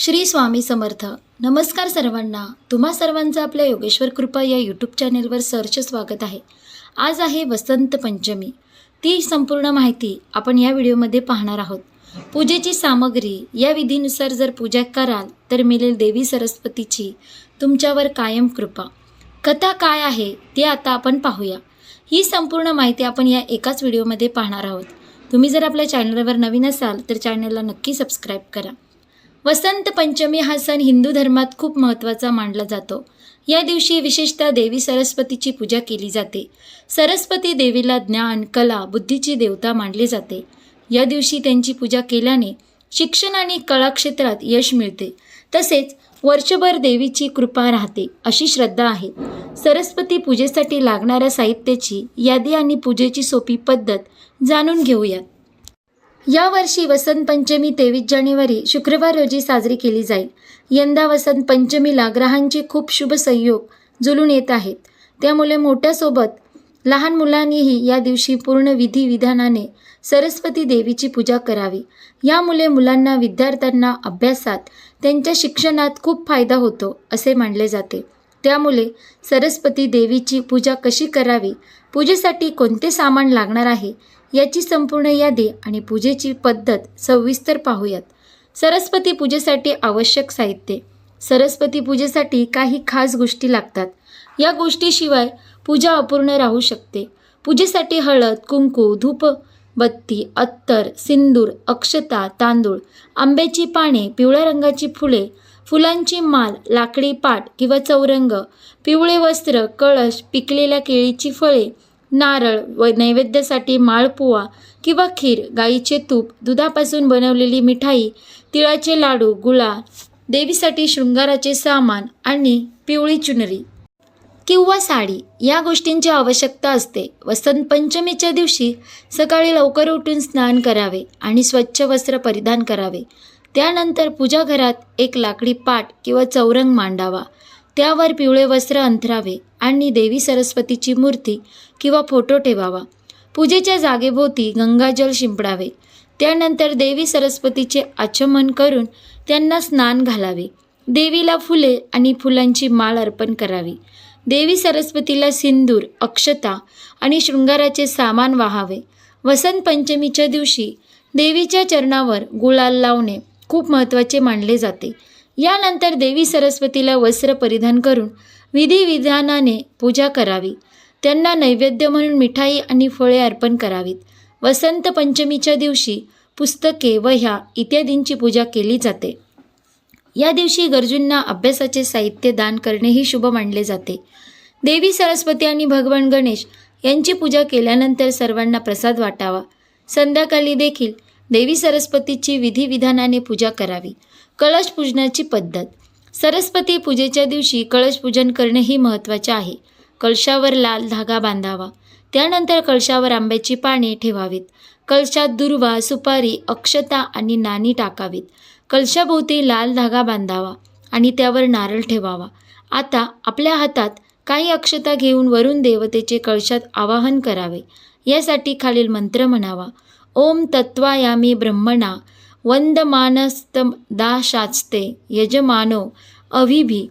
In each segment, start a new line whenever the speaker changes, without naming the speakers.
श्री स्वामी समर्थ. नमस्कार सर्वांना. तुम्हा सर्वांचं आपल्या योगेश्वर कृपा या यूट्यूब चॅनेलवर सर्च स्वागत आहे. आज आहे वसंत पंचमी. ती संपूर्ण माहिती आपण या व्हिडिओमध्ये पाहणार आहोत. पूजेची सामग्री या विधीनुसार जर पूजा कराल तर मिळेल देवी सरस्वतीची तुमच्यावर कायम कृपा. कथा काय आहे ते आता आपण पाहूया. ही संपूर्ण माहिती आपण या एकाच व्हिडिओमध्ये पाहणार आहोत. तुम्ही जर आपल्या चॅनलवर नवीन असाल तर चॅनलला नक्की सबस्क्राईब करा. वसंत पंचमी हा सण हिंदू धर्मात खूप महत्त्वाचा मानला जातो. या दिवशी विशेषतः देवी सरस्वतीची पूजा केली जाते. सरस्वती देवीला ज्ञान कला बुद्धीची देवता मानली जाते. या दिवशी त्यांची पूजा केल्याने शिक्षण आणि कला क्षेत्रात यश मिळते. तसेच वर्षभर देवीची कृपा राहते अशी श्रद्धा आहे. सरस्वती पूजेसाठी लागणाऱ्या साहित्याची यादी आणि पूजेची सोपी पद्धत जाणून घेऊयात. यावर्षी वसंत पंचमी तेवीस जानेवारी शुक्रवार रोजी साजरी केली जाईल. यंदा वसंत पंचमीला ग्रहांचे खूप शुभ संयोग जुलून येत आहेत. त्यामुळे मोठ्यासोबत लहान मुलांनीही या दिवशी पूर्ण विधी विधानाने सरस्वती देवीची पूजा करावी. यामुळे मुलांना विद्यार्थ्यांना अभ्यासात त्यांच्या शिक्षणात खूप फायदा होतो असे मानले जाते. त्यामुळे सरस्वती देवीची पूजा कशी करावी? पूजेसाठी कोणते सामान लागणार आहे? याची संपूर्ण यादी आणि पूजेची पद्धत सविस्तर पाहूयात. सरस्वती पूजेसाठी आवश्यक साहित्य. सरस्वती पूजेसाठी काही खास गोष्टी लागतात. या गोष्टीशिवाय पूजा अपूर्ण राहू शकते. पूजेसाठी हळद कुंकू धूप बत्ती अत्तर सिंदूर अक्षता तांदूळ आंब्याची पाने पिवळ्या रंगाची फुले फुलांची माल लाकडी पाट किंवा चौरंग पिवळे वस्त्र कळश पिकलेल्या केळीची फळे नारळ व नैवेद्यासाठी माळपुवा किंवा खीर गाईचे तूप दुधापासून बनवलेली मिठाई तिळाचे लाडू गुळा देवीसाठी शृंगाराचे सामान आणि पिवळी चुनरी किंवा साडी या गोष्टींची आवश्यकता असते. वसंत पंचमीच्या दिवशी सकाळी लवकर उठून स्नान करावे आणि स्वच्छ वस्त्र परिधान करावे. त्यानंतर पूजा घरात एक लाकडी पाट किंवा चौरंग मांडावा. त्यावर पिवळे वस्त्र अंथरावे आणि देवी सरस्वतीची मूर्ती किंवा फोटो ठेवावा. पूजेच्या जागेभोवती गंगाजल शिंपडावे. त्यानंतर देवी सरस्वतीचे आचमन करून त्यांना स्नान घालावे. देवीला फुले आणि फुलांची माळ अर्पण करावी. देवी सरस्वतीला सिंदूर अक्षता आणि शृंगाराचे सामान वाहावे. वसंत पंचमीच्या दिवशी देवीच्या चरणावर गुलाल लावणे खूप महत्त्वाचे मानले जाते. यानंतर देवी सरस्वतीला वस्त्र परिधान करून विधिविधानाने पूजा करावी. त्यांना नैवेद्य म्हणून मिठाई आणि फळे अर्पण करावीत. वसंत पंचमीच्या दिवशी पुस्तके वह्या इत्यादींची पूजा केली जाते. या दिवशी गरजूंना अभ्यासाचे साहित्य दान करणेही शुभ मानले जाते. देवी सरस्वती आणि भगवान गणेश यांची पूजा केल्यानंतर सर्वांना प्रसाद वाटावा. संध्याकाळी देखील देवी सरस्वतीची विधिविधानाने पूजा करावी. कळश पूजनाची पद्धत. सरस्वती पूजेच्या दिवशी कळश पूजन करणेही महत्त्वाचे आहे. कळशावर लाल धागा बांधावा. त्यानंतर कळशावर आंब्याची पाने ठेवावीत. कळशात दुर्वा सुपारी अक्षता आणि नाणी टाकावीत. कळशाभोवती लाल धागा बांधावा आणि त्यावर नारळ ठेवावा. आता आपल्या हातात काही अक्षता घेऊन वरून देवतेचे कळशात आवाहन करावे. यासाठी खालील मंत्र म्हणावा. ओम तत्वायामी ब्रह्मणा वंदमानस्त दाशास्ते यजमानो अभिभी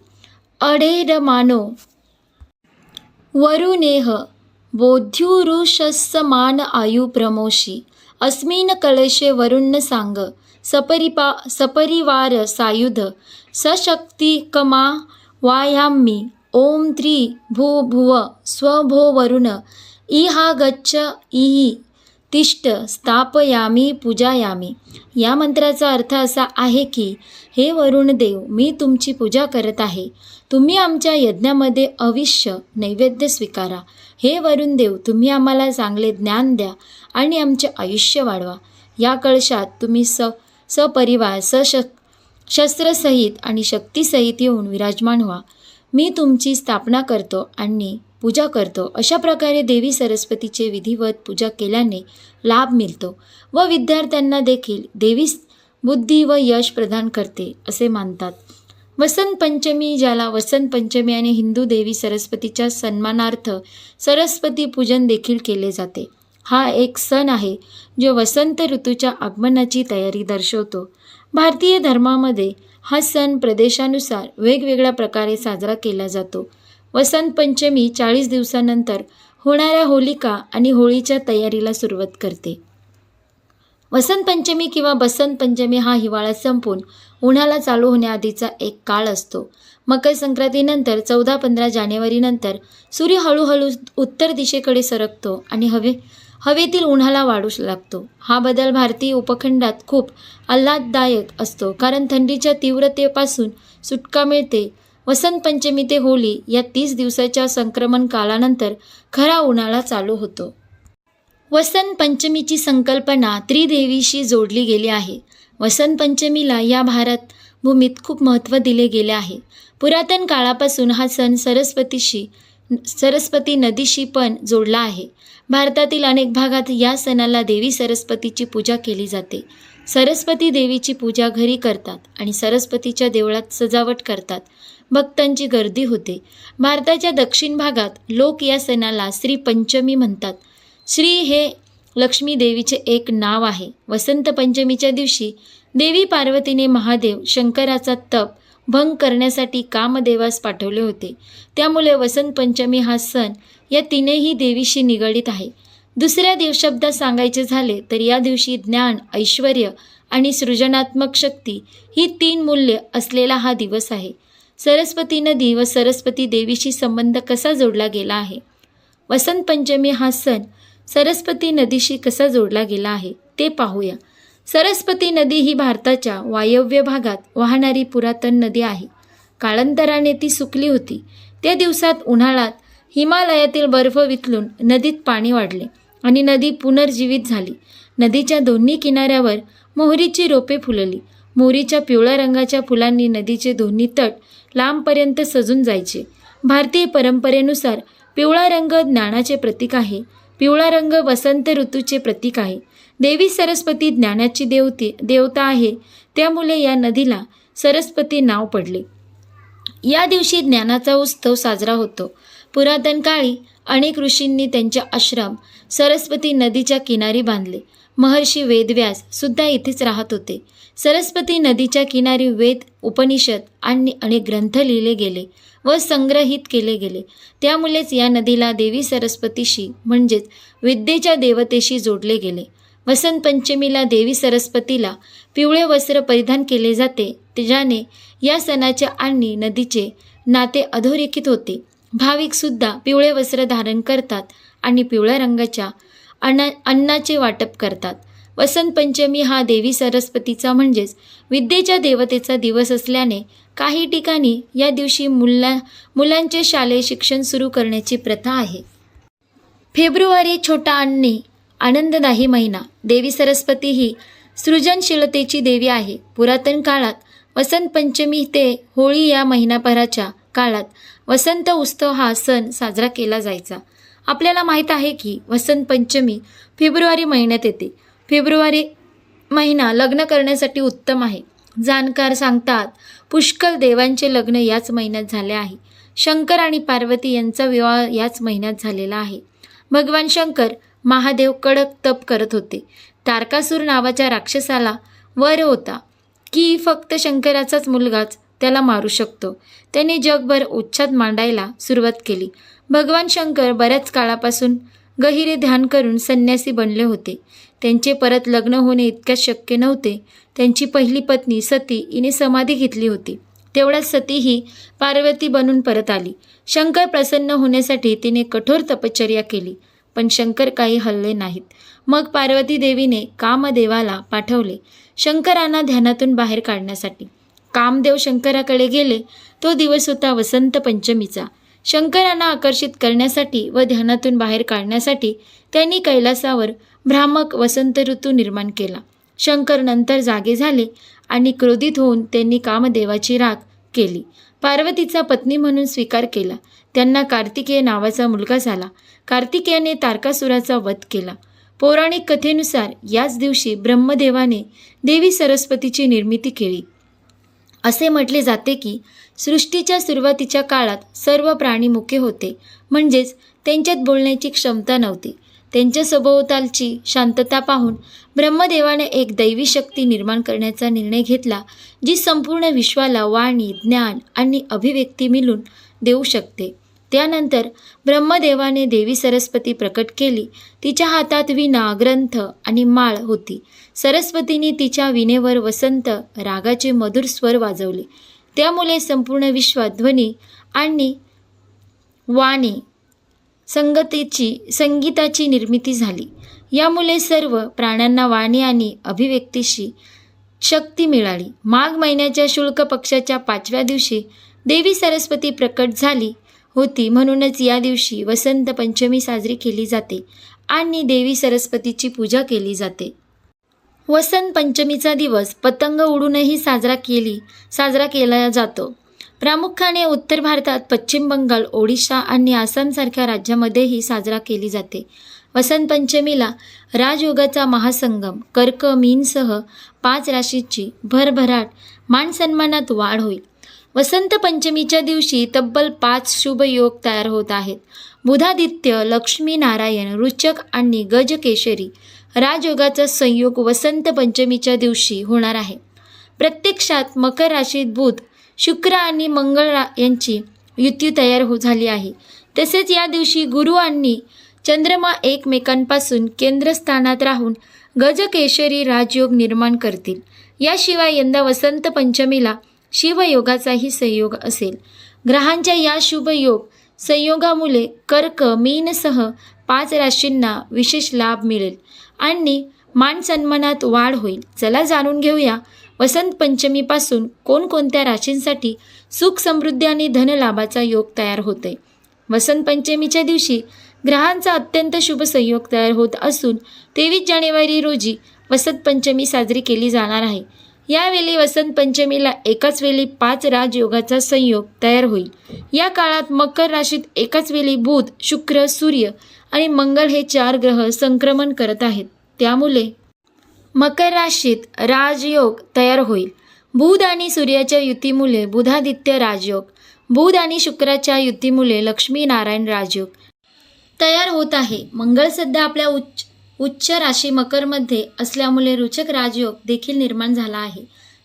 अढेरमानो वरुणेह बोध्युरुषस्समान आयु प्रमोशी अस्मिन् कलशे वरुण सांग सपरिपा सपरिवार सायुध। सशक्तिकमा वायाम्मी ओम त्रि भू भुव स्वभो वरुण। इहा गच्छ इहि तिष्ठ स्थापयामी पूजायामी. या मंत्राचा अर्थ असा आहे की हे वरुण देव मी तुमची पूजा करत आहे. तुम्ही आमच्या यज्ञामध्ये अविष्य नैवेद्य स्वीकारा. हे वरुण देव तुम्ही आम्हाला चांगले ज्ञान द्या आणि आमचे आयुष्य वाढवा. या कळशात तुम्ही स सपरिवार सशक शस्त्रसहित आणि शक्तीसहित येऊन विराजमान व्हा. मी तुमची स्थापना करतो आणि पूजा करतो. अशा प्रकारे देवी सरस्वतीचे विधिवत पूजा केल्याने लाभ मिळतो व विद्यार्थ्यांना देखील देवी बुद्धी व यश प्रदान करते असे मानतात. वसंत पंचमी ज्याला वसंत पंचमी आणि हिंदू देवी सरस्वतीच्या सन्मानार्थ सरस्वती पूजन देखील केले जाते. हा एक सण आहे जो वसंत ऋतूच्या आगमनाची तयारी दर्शवतो. भारतीय धर्मामध्ये हा सण प्रदेशानुसार वेगवेगळ्या प्रकारे साजरा केला जातो. वसंत पंचमी चाळीस दिवसानंतर होणाऱ्या होलिका आणि होळीच्या तयारीला सुरुवात करते. वसंत पंचमी किंवा बसंत पंचमी हा हिवाळा संपून उन्हाळा चालू होण्याआधीचा एक काळ असतो. मकर संक्रांतीनंतर चौदा पंधरा जानेवारीनंतर सूर्य हळूहळू उत्तर दिशेकडे सरकतो आणि हवे हवेतील उन्हाला वाढू लागतो. हा बदल भारतीय उपखंडात खूप आल्हाददायक असतो. कारण थंडीच्या तीव्रतेपासून सुटका मिळते. वसंत पंचमी ते होळी या तीस दिवसाच्या संक्रमण काळानंतर खरा उन्हाळा चालू होतो. वसंत पंचमीची संकल्पना त्रिदेवीशी जोडली गेली आहे. वसंत पंचमीला या भारत भूमीत खूप महत्त्व दिले गेले आहे. पुरातन काळापासून हा सण सरस्वतीशी सरस्वती नदीशी पण जोडला आहे. भारतातील अनेक भागात या सणाला देवी सरस्वतीची पूजा केली जाते. सरस्वती देवीची पूजा घरी करतात आणि सरस्वतीच्या देवळात सजावट करतात. भक्तांची गर्दी होते. भारताच्या दक्षिण भागात लोक या सणाला श्री पंचमी म्हणतात. श्री हे लक्ष्मी देवीचे एक नाव आहे. वसंत पंचमीच्या दिवशी देवी पार्वतीने महादेव शंकराचा तप भंग करण्यासाठी कामदेवास पाठवले होते. त्यामुळे वसंत पंचमी हा सण या तीनही देवीशी निगडीत आहे. दुसऱ्या दिवशब्दात सांगायचे झाले तर या दिवशी ज्ञान ऐश्वर आणि सृजनात्मक शक्ती ही तीन मूल्य असलेला हा दिवस आहे. सरस्वती नदी व सरस्वती देवीशी संबंध कसा जोडला गेला आहे? वसंत पंचमी हा सण सरस्वती नदीशी कसा जोडला गेला आहे? ते पाहूया. सरस्वती नदी ही भारताच्या वायव्य भागात वाहणारी पुरातन नदी आहे. काळंतराने ती सुकली होती. त्या दिवसात उन्हाळ्यात हिमालयातील बर्फ वितलून नदीत पाणी वाढले आणि नदी पुनर्जीवित झाली. नदीच्या दोन्ही किनाऱ्यावर मोहरीची रोपे फुलली. मोहरीच्या पिवळ्या रंगाच्या फुलांनी नदीचे दोन्ही तट लांबपर्यंत सजून जायचे. भारतीय परंपरेनुसार पिवळा रंग ज्ञानाचे प्रतीक आहे. पिवळा रंग वसंत ऋतूचे प्रतीक आहे. देवी सरस्वती ज्ञानाची देवती देवता आहे. त्यामुळे या नदीला सरस्वती नाव पडले. या दिवशी ज्ञानाचा उत्सव साजरा होतो. पुरातन काळी अनेक ऋषींनी त्यांचे आश्रम सरस्वती नदीच्या किनारी बांधले. महर्षी वेदव्यास सुद्धा इथेच राहत होते. सरस्वती नदीच्या किनारी वेद उपनिषद आणि अनेक ग्रंथ लिहिले गेले व संग्रहित केले गेले. त्यामुळेच या नदीला देवी सरस्वतीशी म्हणजेच विद्येच्या देवतेशी जोडले गेले. वसंत पंचमीला देवी सरस्वतीला पिवळे वस्त्र परिधान केले जाते. ज्याने या सणाचे आणि नदीचे नाते अधोरेखित होते. भाविकसुद्धा पिवळे वस्त्र धारण करतात आणि पिवळ्या रंगाच्या अन्ना अन्नाचे वाटप करतात. वसंत पंचमी हा देवी सरस्वतीचा म्हणजेच विद्येच्या देवतेचा दिवस असल्याने काही ठिकाणी या दिवशी मुला मुलांचे शालेय शिक्षण सुरू करण्याची प्रथा आहे. फेब्रुवारी छोटा अण्णी आनंददायी महिना. देवी सरस्वती ही सृजनशीलतेची देवी आहे. पुरातन काळात वसंत पंचमी ते होळी या महिनाभराच्या काळात वसंत उत्सव हा सण साजरा केला जायचा. आपल्याला माहीत आहे की वसंत पंचमी फेब्रुवारी महिन्यात येते. फेब्रुवारी महिना लग्न करण्यासाठी उत्तम आहे. जाणकार सांगतात पुष्कळ देवांचे लग्न याच महिन्यात झाले आहे. शंकर आणि पार्वती यांचा विवाह याच महिन्यात झालेला आहे. भगवान शंकर महादेव कडक तप करत होते. तारकासूर नावाच्या राक्षसाला वर होता की फक्त शंकराचाच मुलगाच त्याला मारू शकतो. त्याने जगभर उच्छाद मांडायला सुरुवात केली. भगवान शंकर बऱ्याच काळापासून गहिरे ध्यान करून संन्यासी बनले होते. त्यांचे परत लग्न होणे इतक्याच शक्य नव्हते. त्यांची पहिली पत्नी सती हिने समाधी घेतली होती. तेवढ्यात सती ही पार्वती बनून परत आली. शंकर प्रसन्न होण्यासाठी तिने कठोर तपश्चर्या केली. पण शंकर काही हल्ले नाहीत. मग पार्वती देवीने कामदेवाला पाठवले शंकरांना ध्यानातून बाहेर काढण्यासाठी. कामदेव शंकराकडे गेले तो दिवस होता वसंत पंचमीचा. शंकरांना आकर्षित करण्यासाठी व ध्यानातून बाहेर काढण्यासाठी त्यांनी कैलासावर भ्रामक वसंत ऋतू निर्माण केला. शंकर नंतर जागे झाले आणि क्रोधित होऊन त्यांनी कामदेवाची राख केली. पार्वतीचा पत्नी म्हणून स्वीकार केला. त्यांना कार्तिकेय नावाचा मुलगा झाला. कार्तिकेयाने तारकासुराचा वध केला. पौराणिक कथेनुसार याच दिवशी ब्रह्मदेवाने देवी सरस्वतीची निर्मिती केली. असे म्हटले जाते की सृष्टीच्या सुरुवातीच्या काळात सर्व प्राणी मुके होते. म्हणजेच त्यांच्यात बोलण्याची क्षमता नव्हती. त्यांच्या सभोवतालची शांतता पाहून ब्रह्मदेवाने एक दैवी शक्ती निर्माण करण्याचा निर्णय घेतला जी संपूर्ण विश्वाला वाणी ज्ञान आणि अभिव्यक्ती मिळून देऊ शकते. त्यानंतर ब्रह्मदेवाने देवी सरस्वती प्रकट केली. तिच्या हातात विना ग्रंथ आणि माळ होती. सरस्वतीने तिच्या विणेवर वसंत रागाचे मधुर स्वर वाजवले. त्यामुळे संपूर्ण विश्वात ध्वनी आणि वाणी संगतीची संगीताची निर्मिती झाली. यामुळे सर्व प्राण्यांना वाणी आणि अभिव्यक्तीशी शक्ती मिळाली. माघ महिन्याच्या शुल्क पक्षाच्या पाचव्या दिवशी देवी सरस्वती प्रकट झाली होती म्हणूनच या दिवशी वसंत पंचमी साजरी केली जाते आणि देवी सरस्वतीची पूजा केली जाते. वसंत पंचमीचा दिवस पतंग उडूनही साजरा केली साजरा केला जातो. प्रामुख्याने उत्तर भारतात पश्चिम बंगाल ओडिशा आणि आसामसारख्या राज्यामध्येही साजरा केली जाते. वसंत पंचमीला राजयोगाचा महासंगम कर्क मीनसह पाच राशीची भरभराट मानसन्मानात वाढ होईल. वसंत पंचमीच्या दिवशी तब्बल पाच शुभ योग तयार होत आहेत. बुधादित्य लक्ष्मी नारायण रुचक आणि गजकेशरी राजयोगाचा संयोग वसंत पंचमीच्या दिवशी होणार आहे. प्रत्यक्षात मकर राशीत बुध शुक्र आणि मंगळ रा यांची युती तयार हो झाली आहे. तसेच या दिवशी गुरु आणि चंद्रमा एकमेकांपासून केंद्रस्थानात राहून गजकेशरी राजयोग निर्माण करतील. याशिवाय यंदा वसंत पंचमीला शिवयोगाचाही संयोग असेल. ग्रहांच्या या शुभयोग संयोगामुळे कर्क मीनसह पाच राशींना विशेष लाभ मिळेल आणि मान सन्मानात वाढ होईल. चला जाणून घेऊया वसंत पंचमीपासून कोणकोणत्या राशींसाठी सुख समृद्धी आणि धनलाभाचा योग तयार होते वसंत पंचमीच्या दिवशी ग्रहांचा अत्यंत शुभ संयोग तयार होत असून तेवीस जानेवारी रोजी वसंत पंचमी साजरी केली जाणार आहे. यावेळी वसंत पंचमीला एकाच वेळी पाच राजयोगाचा संयोग तयार होईल. या काळात मकर राशीत एकाच वेळी बुध शुक्र सूर्य आणि मंगळ हे चार ग्रह संक्रमण करत आहेत. त्यामुळे मकर राशीत राजयोग तयार होईल. बुध आणि सूर्याच्या युतीमुळे बुधादित्य राजयोग बुध आणि शुक्राच्या युतीमुळे लक्ष्मीनारायण राजयोग तयार होत आहे. मंगळ सध्या आपल्या उच्च उच्च राशी मकरमध्ये असल्यामुळे रुचक राजयोग देखील निर्माण झाला आहे.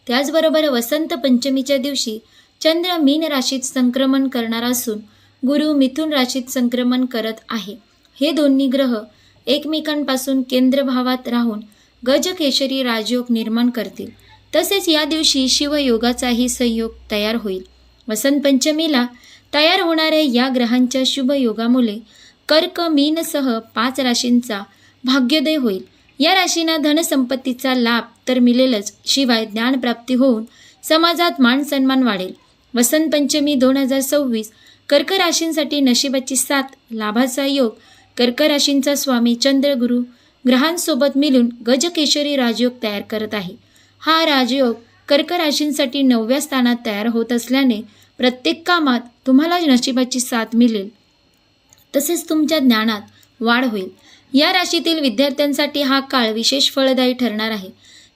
त्याचबरोबर वसंत पंचमीच्या दिवशी चंद्र मीन राशीत संक्रमण करणार असून गुरु मिथुन राशीत संक्रमण करत आहे. हे दोन्ही ग्रह एकमेकांपासून केंद्रभावात राहून गजकेशरी राजयोग निर्माण करतील. तसेच या दिवशी शिवयोगाचाही संयोग तयार होईल. वसंत पंचमीला तयार होणाऱ्या या ग्रहांच्या शुभ योगामुळे कर्क मीनसह पाच राशींचा भाग्योदय होईल. या राशींना धनसंपत्तीचा लाभ तर मिळेलच. शिवाय ज्ञानप्राप्ती होऊन समाजात मान सन्मान वाढेल. वसंत पंचमी दोन हजार सव्वीस कर्क राशींसाठी नशिबाची साथ लाभाचा योग कर्क राशींचा स्वामी चंद्रगुरु ग्रहांसोबत मिळून गजकेशरी राजयोग तयार करत आहे. हा राजयोग कर्क राशींसाठी नवव्या स्थानात तयार होत असल्याने प्रत्येक कामात तुम्हाला नशिबाची साथ मिळेल. तसेच तुमच्या ज्ञानात वाढ होईल. या राशीतील विद्यार्थ्यांसाठी हा काळ विशेष फळदायी ठरणार आहे.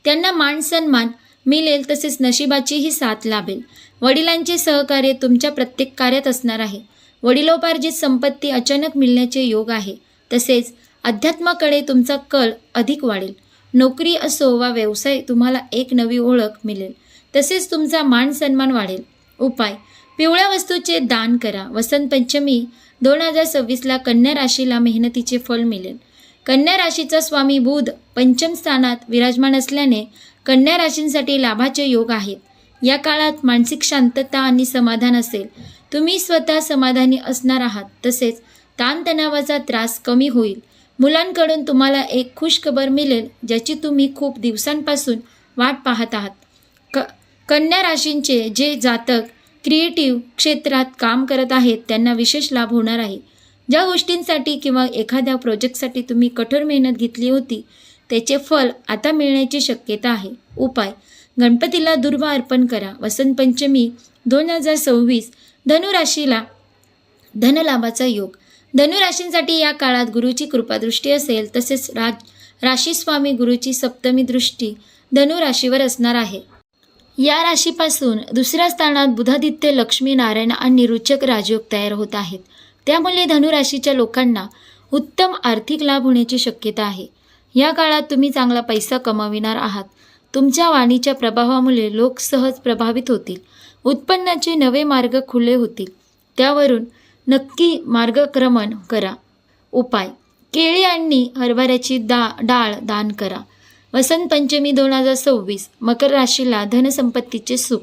त्यांना मान सन्मान मिळेल तसेच नशिबाचीही साथ लाभेल. वडिलांचे सहकार्य तुमच्या प्रत्येक कार्यात असणार आहे. वडिलोपार्जित संपत्ती अचानक मिळण्याचे योग आहे. तसेच अध्यात्माकडे तुमचा कल अधिक वाढेल. नोकरी असो वा व्यवसाय तुम्हाला एक नवी ओळख मिळेल. तसेच तुमचा मान सन्मान वाढेल. उपाय. पिवळ्या वस्तूचे दान करा. वसंत पंचमी दोन हजार सव्वीसला कन्या राशीला मेहनतीचे फल मिळेल. कन्या राशीचा स्वामी बुध पंचम स्थानात विराजमान असल्याने कन्या राशींसाठी लाभाचे योग आहेत. या काळात मानसिक शांतता आणि समाधान असेल. तुम्ही स्वतः समाधानी असणार आहात. तसेच ताणतणावाचा त्रास कमी होईल. मुलांकडून तुम्हाला एक खुशखबर मिळेल ज्याची तुम्ही खूप दिवसांपासून वाट पाहत आहात. क कन्या राशींचे जे जातक क्रिएटिव्ह क्षेत्रात काम करत आहेत त्यांना विशेष लाभ होणार आहे. ज्या गोष्टींसाठी किंवा एखाद्या प्रोजेक्टसाठी तुम्ही कठोर मेहनत घेतली होती त्याचे फल आता मिळण्याची शक्यता आहे. उपाय. गणपतीला दुर्वा अर्पण करा. वसंत पंचमी दोन हजार सव्वीस धनुराशीला धनलाभाचा योग. धनुराशींसाठी या काळात गुरुची कृपादृष्टी असेल तसेच राज राशीस्वामी गुरुची सप्तमी दृष्टी धनुराशीवर असणार आहे. या राशीपासून दुसऱ्या स्थानात बुधादित्य लक्ष्मी नारायण आणि रुचक राजयोग तयार होत आहेत. त्यामुळे धनुराशीच्या लोकांना उत्तम आर्थिक लाभ होण्याची शक्यता आहे. या काळात तुम्ही चांगला पैसा कमाविणार आहात. तुमच्या वाणीच्या प्रभावामुळे लोक सहज प्रभावित होतील. उत्पन्नाचे नवे मार्ग खुले होतील. त्यावरून नक्की मार्गक्रमण करा. उपाय. केळी आणि हरभऱ्याची दा डाळ दान करा. वसंत पंचमी दोन हजार सव्वीस. मकर राशीला धनसंपत्तीचे सुख.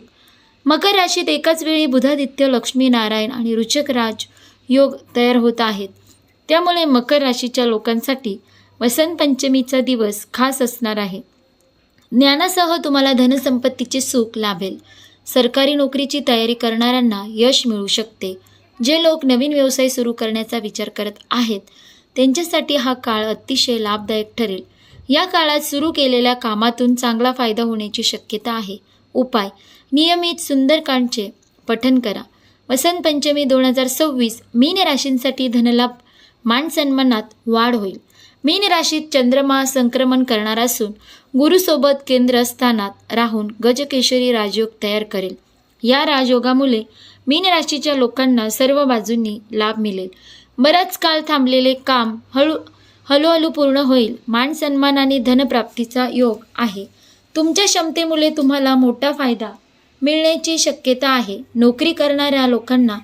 मकर राशीत एकाच वेळी बुधादित्य लक्ष्मी नारायण आणि रुचक राज योग तयार होत आहेत. त्यामुळे मकर राशीच्या लोकांसाठी वसंत पंचमीचा दिवस खास असणार आहे. ज्ञानासह तुम्हाला धनसंपत्तीचे सुख लाभेल. सरकारी नोकरीची तयारी करणाऱ्यांना यश मिळू शकते. जे लोक नवीन व्यवसाय सुरू करण्याचा विचार करत आहेत त्यांच्यासाठी हा काळ अतिशय लाभदायक ठरेल. या काळात सुरू केलेल्या कामातून चांगला फायदा होण्याची शक्यता आहे. उपाय. नियमित सुंदरकांडचे पठन करा. वसंत पंचमी दोन हजार सव्वीस मीन राशींसाठी धनलाभ मान सन्मानात वाढ होईल. मीन राशीत चंद्रमा संक्रमण करणार असून गुरुसोबत केंद्रस्थानात राहून गजकेशरी राजयोग तयार करेल. या राजयोगामुळे मीन राशीच्या लोकांना सर्व बाजूंनी लाभ मिळेल. बराच काळ थांबलेले काम हळू हळूहळू पूर्ण होईल. मान सन्मान आणि धनप्राप्तीचा योग आहे. तुमच्या क्षमतेमुळे तुम्हाला मोठा फायदा मिळण्याची शक्यता आहे. नोकरी करणाऱ्या लोकांना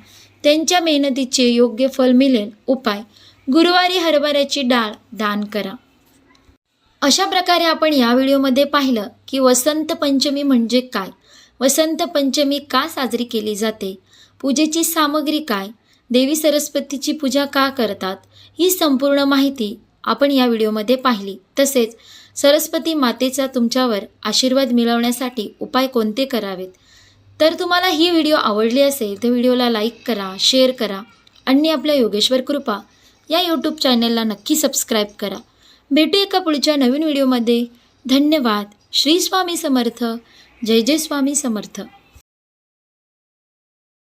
त्यांच्या मेहनतीचे योग्य फल मिळेल. उपाय. गुरुवारी हरभऱ्याची डाळ दान करा. अशा प्रकारे आपण या व्हिडिओमध्ये पाहिलं की वसंत पंचमी म्हणजे काय? वसंत पंचमी का साजरी केली जाते? पूजेची सामग्री काय? देवी सरस्वतीची पूजा का करतात? ही संपूर्ण माहिती आपण या व्हिडिओमध्ये पाहिली. तसेच सरस्वती मातेचा तुमच्यावर आशीर्वाद मिळवण्यासाठी उपाय कोणते करावेत? तर तुम्हाला ही व्हिडिओ आवडली असेल तर व्हिडिओला लाईक करा शेअर करा आणि आपल्या योगेश्वर कृपा या यूट्यूब चॅनलला नक्की सबस्क्राईब करा. भेटू एका पुढच्या नवीन व्हिडिओमध्ये. धन्यवाद. श्री स्वामी समर्थ. जय जय स्वामी समर्थ.